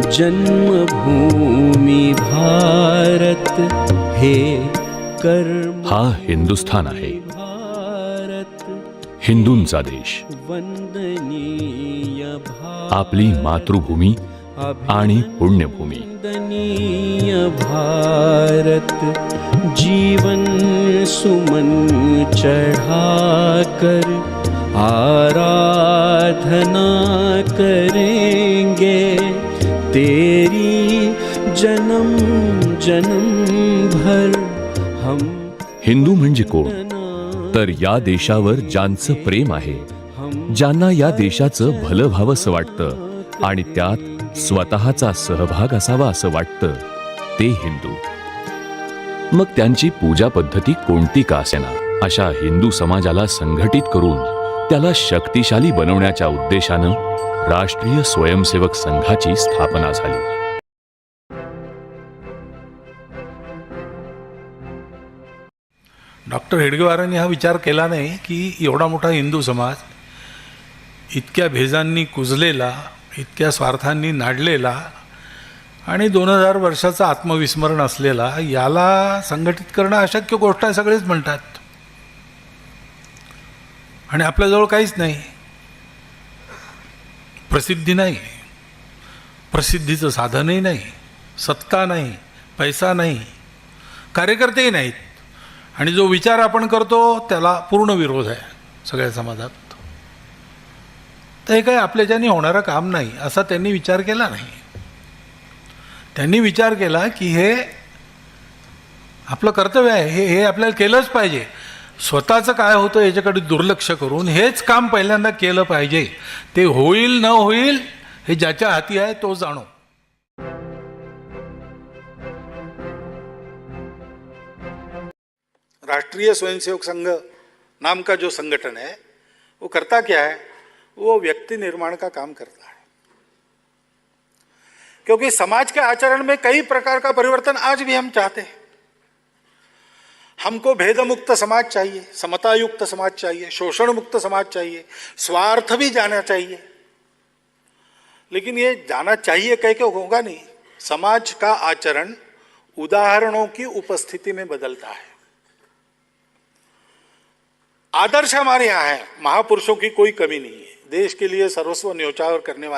जन्मभूमी भारत हे कर्म हा हिंदुस्थान आहे. भारत हिंदूंचा देश. वंदनीय आपली मातृभूमी आणि पुण्यभूमी. वंदनीय भारत जीवन सुमन चढ़ाकर आराधना करेंगे। तेरी जन्म जन्म भर हम हिंदू म्हणजे कोण? तर या देशावर ज्यांचं प्रेम आहे ज्यांना या देशाचं भलं व्हावंसं वाटतं आणि त्यात स्वतःचा सहभाग असावा असं वाटतं ते हिंदू. मग त्यांची पूजा पद्धती कोणती का असेना? अशा हिंदू समाजाला संघटित करून त्याला शक्तिशाली बनवण्याच्या उद्देशानं राष्ट्रीय स्वयंसेवक संघाची स्थापना झाली. डॉक्टर हेडगेवारांनी हा विचार केला नाही की एवढा मोठा हिंदू समाज इतक्या भेजांनी कुजलेला इतक्या स्वार्थांनी नाडलेला आणि दोन हजार वर्षाचा आत्मविस्मरण असलेला याला संघटित करणं अशक्य गोष्ट आहे सगळेच म्हणतात. आणि आपल्याजवळ काहीच नाही. प्रसिद्धी नाही. प्रसिद्धीचं साधनही नाही. सत्ता नाही. पैसा नाही. कार्यकर्तेही नाहीत. आणि जो विचार आपण करतो त्याला पूर्ण विरोध आहे सगळ्या समाजात. तर हे काय आपल्याच्यानी होणारं काम नाही असा त्यांनी विचार केला नाही. त्यांनी विचार केला की हे आपलं कर्तव्य आहे. हे हे आपल्याला केलंच पाहिजे. स्वतःचं काय होतं याच्याकडे दुर्लक्ष करून हेच काम पहिल्यांदा केलं पाहिजे. ते होईल न होईल हे ज्याच्या हाती आहे तो जाणो. राष्ट्रीय स्वयंसेवक संघ नाम का जो संगठन है वो करता क्या है? वो व्यक्ति निर्माण का काम करता है। क्योंकि समाज के आचरण में कई प्रकार का परिवर्तन आज भी हम चाहते हैं। हमको भेद मुक्त समाज चाहिए समता युक्त समाज चाहिए शोषण मुक्त समाज चाहिए, स्वार्थ भी जाना चाहिए। लेकिन ये जाना चाहिए कह के होगा नहीं। समाज का आचरण उदाहरणों की उपस्थिति में बदलता है। आदर्श हमारे यहाँ है, महापुरुषों की कोई कमी नहीं है। देश के लिए सर्वस्व न्यौछावर करने वाले